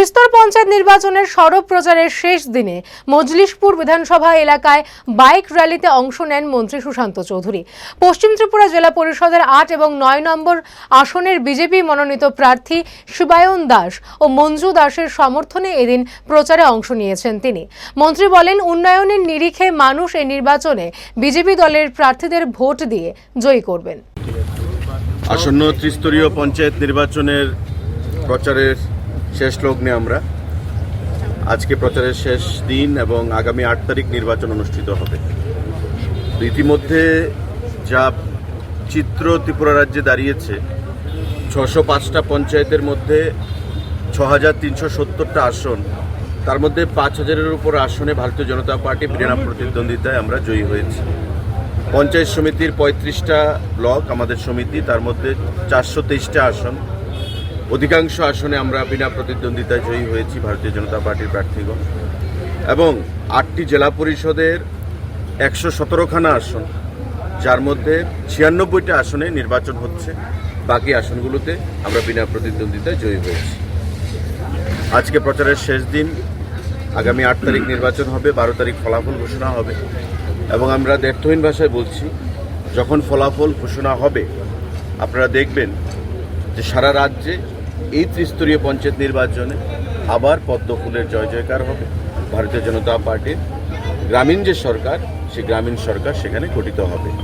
ত্রিস্তর পঞ্চায়েত নির্বাচনের সরব প্রচারের শেষ দিনে মজলিশপুর বিধানসভা এলাকায় বাইক র্যালিতে অংশ নেন মন্ত্রী সুশান্ত চৌধুরী। পশ্চিম ত্রিপুরা জেলা পরিষদের আট এবং নয় নম্বর আসনের বিজেপি মনোনীত প্রার্থী শিবায়ন দাস ও মঞ্জু দাসের সমর্থনে এদিন প্রচারে অংশ নিয়েছেন তিনি। মন্ত্রী বলেন, উন্নয়নের নিরিখে মানুষ এই নির্বাচনে বিজেপি দলের প্রার্থীদের ভোট দিয়ে জয়ী করবেন। আসন্ন ত্রিস্তরীয় পঞ্চায়েত নির্বাচনের প্রচারের শেষ লগ্নে আমরা। আজকে প্রচারের শেষ দিন এবং আগামী আট তারিখ নির্বাচন অনুষ্ঠিত হবে। ইতিমধ্যে যা চিত্র ত্রিপুরা রাজ্যে দাঁড়িয়েছে, ছশো পাঁচটা পঞ্চায়েতের মধ্যে ছ হাজার তিনশো সত্তরটা আসন, তার মধ্যে পাঁচ হাজারের উপর আসনে ভারতীয় জনতা পার্টি বিনা প্রতিদ্বন্দ্বিতায় আমরা জয়ী হয়েছি। পঞ্চায়েত সমিতির পঁয়ত্রিশটা ব্লক আমাদের সমিতি, তার মধ্যে চারশো তেইশটা আসন। অধিকাংশ আসনে আমরা বিনা প্রতিদ্বন্দ্বিতায় জয়ী হয়েছি ভারতীয় জনতা পার্টির প্রার্থীগণ। এবং আটটি জেলা পরিষদের একশো সতেরোখানা আসন, যার মধ্যে ছিয়ানব্বইটা আসনে নির্বাচন হচ্ছে। বাকি আসনগুলোতে আমরা বিনা প্রতিদ্বন্দ্বিতায় জয়ী হয়েছি। আজকে প্রচারের শেষ দিন, আগামী আট তারিখ নির্বাচন হবে, বারো তারিখ ফলাফল ঘোষণা হবে। এবং আমরা দ্ব্যর্থহীন ভাষায় বলছি, যখন ফলাফল ঘোষণা হবে, আপনারা দেখবেন যে সারা রাজ্যে এই ত্রিস্তরীয় পঞ্চায়েত নির্বাচনে আবার পদ্ম ফুলের জয় জয়কার হবে। ভারতীয় জনতা পার্টির গ্রামীণ যে সরকার, সেই গ্রামীণ সরকার সেখানে গঠিত হবে।